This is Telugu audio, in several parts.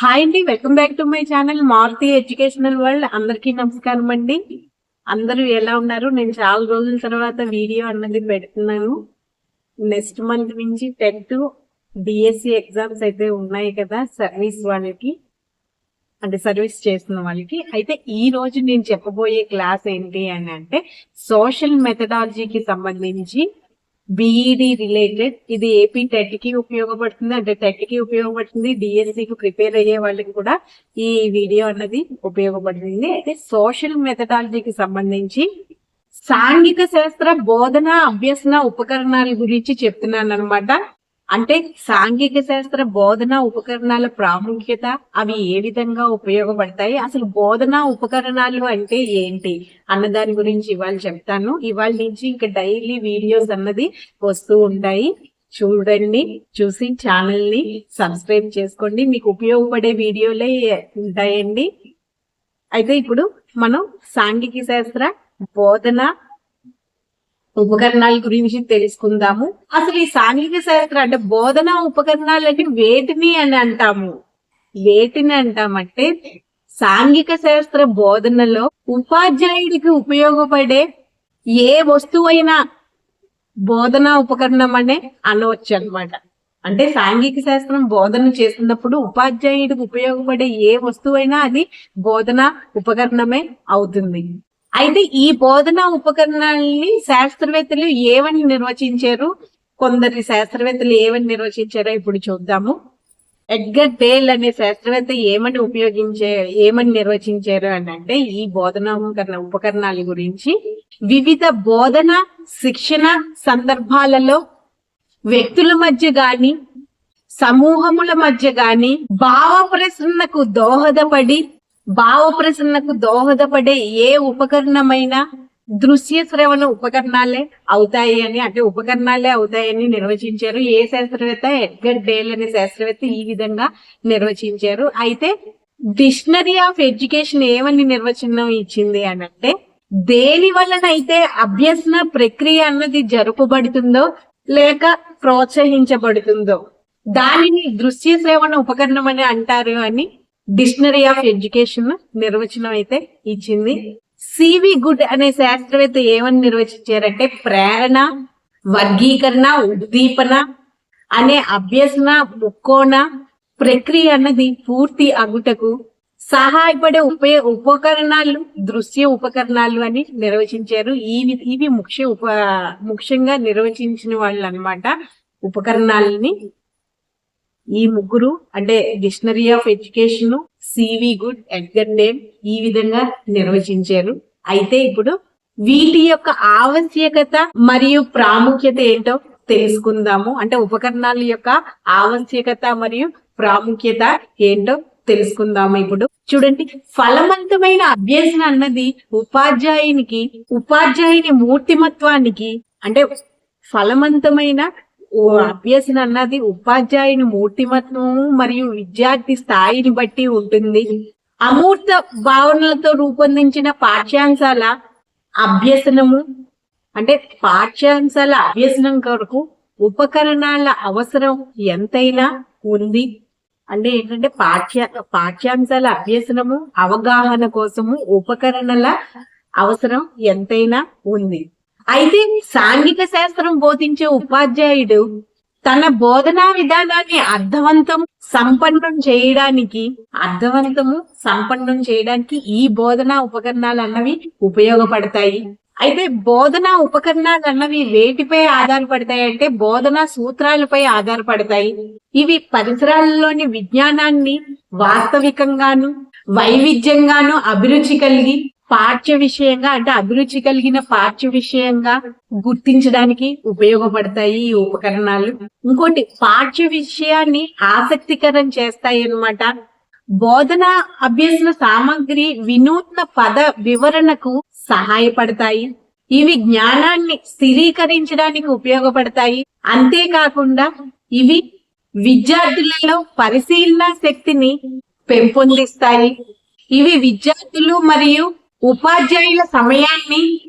హాయ్ అండి welcome back to my channel Maruti educational world అందరికీ నమస్కారం అండి. అందరూ ఎలా ఉన్నారు? నేను చాలా రోజుల తర్వాత వీడియో అన్నది పెడుతున్నాను. నెక్స్ట్ మంత్ నుంచి టెన్త్ డిఎస్సి ఎగ్జామ్స్ అయితే ఉన్నాయి కదా సర్వీస్ వాళ్ళకి అంటే సర్వీస్ చేస్తున్న వాళ్ళకి. అయితే ఈ రోజు నేను చెప్పబోయే క్లాస్ ఏంటి అని అంటే సోషల్ మెథడాలజీకి సంబంధించి బిఈడి రిలేటెడ్ ఇది ఏపీ టెట్కి ఉపయోగపడుతుంది. అంటే టెట్కి ఉపయోగపడుతుంది డిఎస్సి కి ప్రిపేర్ అయ్యే వాళ్ళకి కూడా ఈ వీడియో అన్నది ఉపయోగపడుతుంది. అయితే సోషల్ మెథడాలజీకి సంబంధించి సాంఘిక శాస్త్ర బోధన అభ్యసన ఉపకరణాల గురించి చెప్తున్నాను అనమాట అంటే సాంఘిక శాస్త్ర బోధన ఉపకరణాల ప్రాముఖ్యత అవి ఏ విధంగా ఉపయోగపడతాయి? అసలు బోధన ఉపకరణాలు అంటే ఏంటి? అన్న దాని గురించి ఇవాళ చెప్తాను. ఇవాళ నుంచి ఇంకా డైలీ వీడియోస్ అన్నది వస్తూ ఉంటాయి. చూడండి చూసి ఛానల్ని సబ్స్క్రైబ్ చేసుకోండి. మీకు ఉపయోగపడే వీడియోలే ఉంటాయండి. అయితే ఇప్పుడు మనం సాంఘిక శాస్త్ర బోధన ఉపకరణాల గురించి తెలుసుకుందాము. అసలు ఈ సాంఘిక శాస్త్రం అంటే బోధన ఉపకరణాలు అంటే వేటిని అని అంటాము? వేటిని అంటామంటే సాంఘిక శాస్త్ర బోధనలో ఉపాధ్యాయుడికి ఉపయోగపడే ఏ వస్తువైనా బోధనా ఉపకరణం అనే అనవచ్చు అనమాట అంటే సాంఘిక శాస్త్రం బోధన చేస్తున్నప్పుడు ఉపాధ్యాయుడికి ఉపయోగపడే ఏ వస్తువైనా అది బోధన ఉపకరణమే అవుతుంది. అయితే ఈ బోధనా ఉపకరణాలని శాస్త్రవేత్తలు ఏమని నిర్వచించారు? కొందరి శాస్త్రవేత్తలు ఏమని నిర్వచించారో ఇప్పుడు చూద్దాము. ఎడ్గర్ డేల్ అనే శాస్త్రవేత్త ఏమని ఉపయోగించే ఏమని నిర్వచించారు అని అంటే ఈ బోధనా ఉపకరణాల గురించి వివిధ బోధన శిక్షణ సందర్భాలలో వ్యక్తుల మధ్య గాని సమూహముల మధ్య గాని భావ ప్రసన్నకు దోహదపడి భావ ప్రసన్నకు దోహదపడే ఏ ఉపకరణమైనా దృశ్య శ్రవణ ఉపకరణాలే అవుతాయి అని అంటే ఉపకరణాలే అవుతాయని నిర్వచించారు. ఏ శాస్త్రవేత్త? ఎడ్గర్ డేల్ అనే శాస్త్రవేత్త ఈ విధంగా నిర్వచించారు. అయితే డిక్షనరీ ఆఫ్ ఎడ్యుకేషన్ ఏమని నిర్వచనం ఇచ్చింది అని అంటే దేని వలనైతే అభ్యసన ప్రక్రియ అన్నది జరుపబడుతుందో లేక ప్రోత్సహించబడుతుందో దానిని దృశ్య శ్రవణ ఉపకరణం అని అంటారు అని డిక్షనరీ ఆఫ్ ఎడ్యుకేషన్ నిర్వచనం అయితే ఇచ్చింది. సివి గుడ్ అనే శాస్త్రవేత్త ఏమని నిర్వచించారంటే ప్రేరణ వర్గీకరణ ఉద్దీపన అనే అభ్యసన ముక్కోణ ప్రక్రియ అన్నది పూర్తి అగుటకు సహాయపడే ఉపయ ఉపకరణాలు దృశ్య ఉపకరణాలు అని నిర్వచించారు. ఇవి ఇవి ముఖ్య ఉప ముఖ్యంగా నిర్వచించిన వాళ్ళు అనమాట ఉపకరణాలని ఈ ముగ్గురు అంటే dictionary of education CV Good Edgar name ఈ విధంగా నిర్వచించారు. అయితే ఇప్పుడు వీటి యొక్క ఆవశ్యకత మరియు ప్రాముఖ్యత ఏంటో తెలుసుకుందాము. అంటే ఉపకరణాల యొక్క ఆవశ్యకత మరియు ప్రాముఖ్యత ఏంటో తెలుసుకుందాము ఇప్పుడు. చూడండి ఫలవంతమైన అభ్యసన అన్నది ఉపాధ్యాయునికి ఉపాధ్యాయుని మూర్తిమత్వానికి అంటే ఫలవంతమైన అభ్యసన అన్నది ఉపాధ్యాయుని మూర్తిమత్వము మరియు విద్యార్థి స్థాయిని బట్టి ఉంటుంది. అమూర్త భావనలతో రూపొందించిన పాఠ్యాంశాల అభ్యసనము అంటే పాఠ్యాంశాల అభ్యసనం కొరకు ఉపకరణాల అవసరం ఎంతైనా ఉంది. అంటే ఏంటంటే పాఠ్య పాఠ్యాంశాల అభ్యసనము అవగాహన కోసము ఉపకరణల అవసరం ఎంతైనా ఉంది. అయితే సాంఘిక శాస్త్రం బోధించే ఉపాధ్యాయుడు తన బోధనా విధానాన్ని అర్థవంతం సంపన్నం చేయడానికి అర్థవంతము సంపన్నం చేయడానికి ఈ బోధనా ఉపకరణాలు అన్నవి ఉపయోగపడతాయి. అయితే బోధనా ఉపకరణాలు అన్నవి వేటిపై ఆధారపడతాయి అంటే బోధనా సూత్రాలపై ఆధారపడతాయి. ఇవి పరిసరాలలోని విజ్ఞానాన్ని వాస్తవికంగాను వైవిధ్యంగాను అభిరుచి కలిగి పాఠ్య విషయంగా అంటే అభిరుచి కలిగిన పాఠ్య విషయంగా గుర్తించడానికి ఉపయోగపడతాయి ఈ ఉపకరణాలు. ఇంకోటి పాఠ్య విషయాన్ని ఆసక్తికరం చేస్తాయి అన్నమాట. బోధన అభ్యసన సామాగ్రి వినూత్న పద వివరణకు సహాయపడతాయి. ఇవి జ్ఞానాన్ని స్థిరీకరించడానికి ఉపయోగపడతాయి. అంతేకాకుండా ఇవి విద్యార్థులలో పరిశీలన శక్తిని పెంపొందిస్తాయి. ఇవి విద్యార్థులు మరియు ఉపాధ్యాయుల సమయాన్ని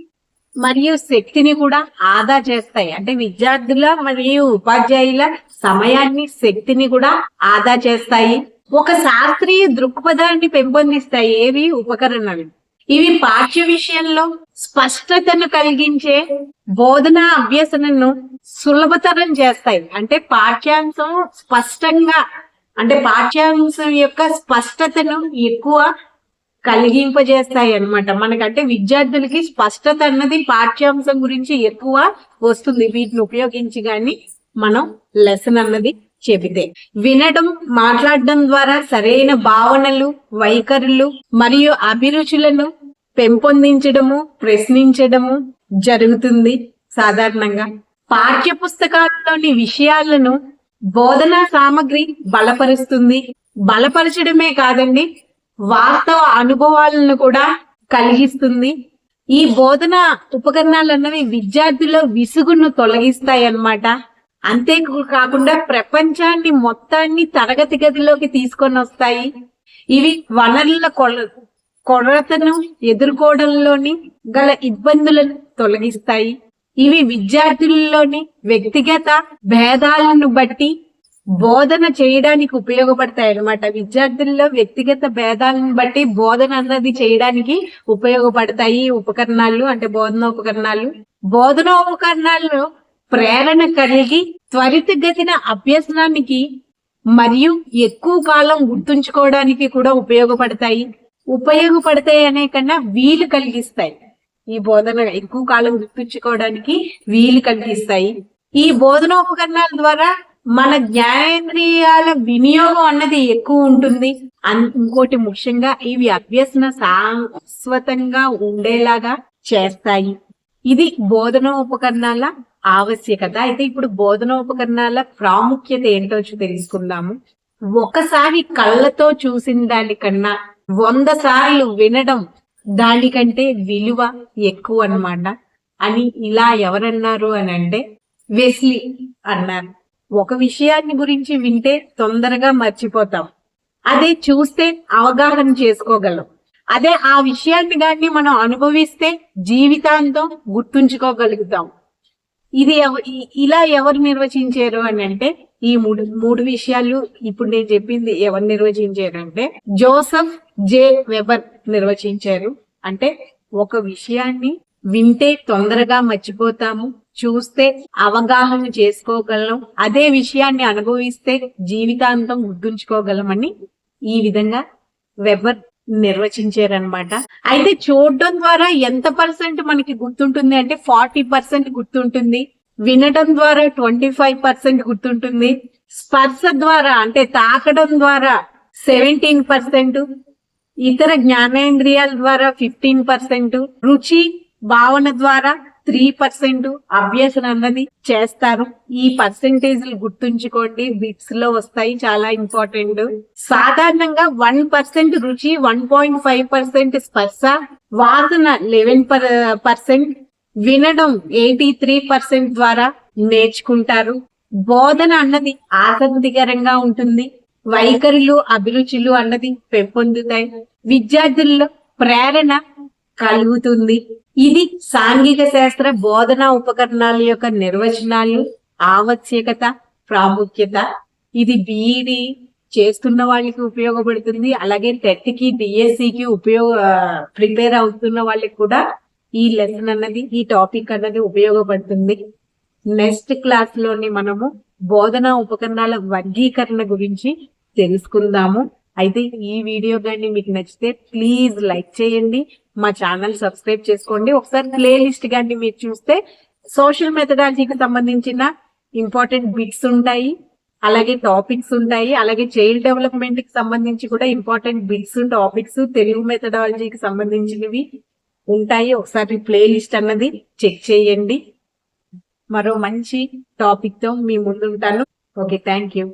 మరియు శక్తిని కూడా ఆదా చేస్తాయి. అంటే విద్యార్థుల మరియు ఉపాధ్యాయుల సమయాన్ని శక్తిని కూడా ఆదా చేస్తాయి. ఒక శాస్త్రీయ దృక్పథాన్ని పెంపొందిస్తాయి. ఏవి? ఉపకరణాలు. ఇవి పాఠ్య విషయంలో స్పష్టతను కలిగించే బోధన అభ్యసనను సులభతరం చేస్తాయి. అంటే పాఠ్యాంశం స్పష్టంగా అంటే పాఠ్యాంశం యొక్క స్పష్టతను ఎక్కువ కలిగింపజేస్తాయి అన్నమాట. మనకంటే విద్యార్థులకి స్పష్టత అన్నది పాఠ్యాంశం గురించి ఎక్కువ వస్తుంది. వీటిని ఉపయోగించి కానీ మనం లెసన్ అన్నది చెబితే. వినడం మాట్లాడడం ద్వారా సరైన భావనలు వైఖరులు మరియు అభిరుచులను పెంపొందించడము ప్రశ్నించడము జరుగుతుంది సాధారణంగా. పాఠ్య పుస్తకాల్లోని విషయాలను బోధనా సామగ్రి బలపరుస్తుంది. బలపరచడమే కాదండి వాస్తవ అనుభవాలను కూడా కలిగిస్తుంది. ఈ బోధన ఉపకరణాలు అన్నవి విద్యార్థుల విసుగును తొలగిస్తాయి అన్నమాట అంతే కాకుండా ప్రపంచాన్ని మొత్తాన్ని తరగతి గదిలోకి తీసుకొని వస్తాయి ఇవి వనరుల కొల కొరతను ఎదుర్కోవడంలోని గల ఇబ్బందులను తొలగిస్తాయి. ఇవి విద్యార్థులలోని వ్యక్తిగత భేదాలను బట్టి బోధన చేయడానికి ఉపయోగపడతాయి అన్నమాట విద్యార్థుల్లో వ్యక్తిగత భేదాలను బట్టి బోధన అన్నది చేయడానికి ఉపయోగపడతాయి ఉపకరణాలు అంటే బోధన ఉపకరణాలు. బోధన ఉపకరణాల్లో ప్రేరణ కలిగి త్వరితగతిన అభ్యసనానికి మరియు ఎక్కువ కాలం గుర్తుంచుకోవడానికి కూడా ఉపయోగపడతాయి. ఉపయోగపడతాయి అనే కన్నా వీలు కలిగిస్తాయి. ఈ బోధన ఎక్కువ కాలం గుర్తుంచుకోవడానికి వీలు కలిగిస్తాయి. ఈ బోధన ఉపకరణాల ద్వారా మన జ్ఞానేంద్రియాల వినియోగం అన్నది ఎక్కువ ఉంటుంది. ఇంకోటి ముఖ్యంగా ఇవి అభ్యసన శాశ్వతంగా ఉండేలాగా చేస్తాయి. ఇది బోధన ఉపకరణాల ఆవశ్యకత. అయితే ఇప్పుడు బోధన ఉపకరణాల ప్రాముఖ్యత ఏంటో తెలుసుకుందాము. ఒకసారి కళ్ళతో చూసిన దానికన్నా వంద సార్లు వినడం దానికంటే విలువ ఎక్కువ అన్నమాట అని ఇలా ఎవరన్నారు అని అంటే వెస్లీ అన్నారు. ఒక విషయాన్ని గురించి వింటే తొందరగా మర్చిపోతాం. అదే చూస్తే అవగాహన చేసుకోగలం. అదే ఆ విషయాన్ని కానీ మనం అనుభవిస్తే జీవితాంతం గుర్తుంచుకోగలుగుతాం. ఇది ఎవ- ఇలా ఎవరు నిర్వచించారు అని అంటే ఈ మూడు మూడు విషయాలు ఇప్పుడు నేను చెప్పింది ఎవరు నిర్వచించారు అంటే జోసఫ్ జే వెబర్ నిర్వచించారు. అంటే ఒక విషయాన్ని వింటే తొందరగా మర్చిపోతాము. చూస్తే అవగాహన చేసుకోగలం. అదే విషయాన్ని అనుభవిస్తే జీవితాంతం గుర్తుంచుకోగలమని ఈ విధంగా వెబర్ నిర్వచించారనమాట అయితే చూడడం ద్వారా ఎంత పర్సెంట్ మనకి గుర్తుంటుంది అంటే ఫార్టీ పర్సెంట్ గుర్తుంటుంది. వినడం ద్వారా ట్వంటీ ఫైవ్ పర్సెంట్ గుర్తుంటుంది. స్పర్శ ద్వారా అంటే తాకడం ద్వారా సెవెంటీన్ పర్సెంట్. ఇతర జ్ఞానేంద్రియాల ద్వారా ఫిఫ్టీన్ పర్సెంట్. రుచి భావన ద్వారా త్రీ పర్సెంట్ అభ్యసన అన్నది చేస్తారు ఈ పర్సెంటేజ్లు గుర్తుంచుకోండి. బిట్స్లో వస్తాయి. చాలా ఇంపార్టెంట్ సాధారణంగా వన్ పర్సెంట్ రుచి వన్ పాయింట్ ఫైవ్ పర్సెంట్ స్పర్శ వాసన లెవెన్ పర్సెంట్ వినడం ఎయిటీ త్రీ పర్సెంట్ ద్వారా నేర్చుకుంటారు. బోధన అన్నది ఆసక్తికరంగా ఉంటుంది. వైఖరులు అభిరుచులు అన్నది పెంపొందుతాయి. విద్యార్థుల్లో ప్రేరణ కలుగుతుంది. ఇది సాంఘిక శాస్త్ర బోధనా ఉపకరణాల యొక్క నిర్వచనాలు ఆవశ్యకత ప్రాముఖ్యత. ఇది బిఈడి చేస్తున్న వాళ్ళకి ఉపయోగపడుతుంది. అలాగే టెట్కి డిఎస్సికి ఉపయోగ ప్రిపేర్ అవుతున్న వాళ్ళకి కూడా ఈ లెసన్ అన్నది ఈ టాపిక్ అన్నది ఉపయోగపడుతుంది. నెక్స్ట్ క్లాస్లోని మనము బోధనా ఉపకరణాల వర్గీకరణ గురించి తెలుసుకుందాము. అయితే ఈ వీడియో కానీ మీకు నచ్చితే ప్లీజ్ లైక్ చేయండి. మా ఛానల్ సబ్స్క్రైబ్ చేసుకోండి. ఒకసారి ప్లే లిస్ట్ కానీ మీరు చూస్తే సోషల్ మెథడాలజీకి సంబంధించిన ఇంపార్టెంట్ బిట్స్ ఉంటాయి అలాగే టాపిక్స్ ఉంటాయి అలాగే చైల్డ్ డెవలప్మెంట్కి సంబంధించి కూడా ఇంపార్టెంట్ బిట్స్ టాపిక్స్ తెలుగు మెథడాలజీకి సంబంధించినవి ఉంటాయి. ఒకసారి ప్లే లిస్ట్ అన్నది చెక్ చేయండి. మరో మంచి టాపిక్తో మీ ముందుంటాను. Okay thank you.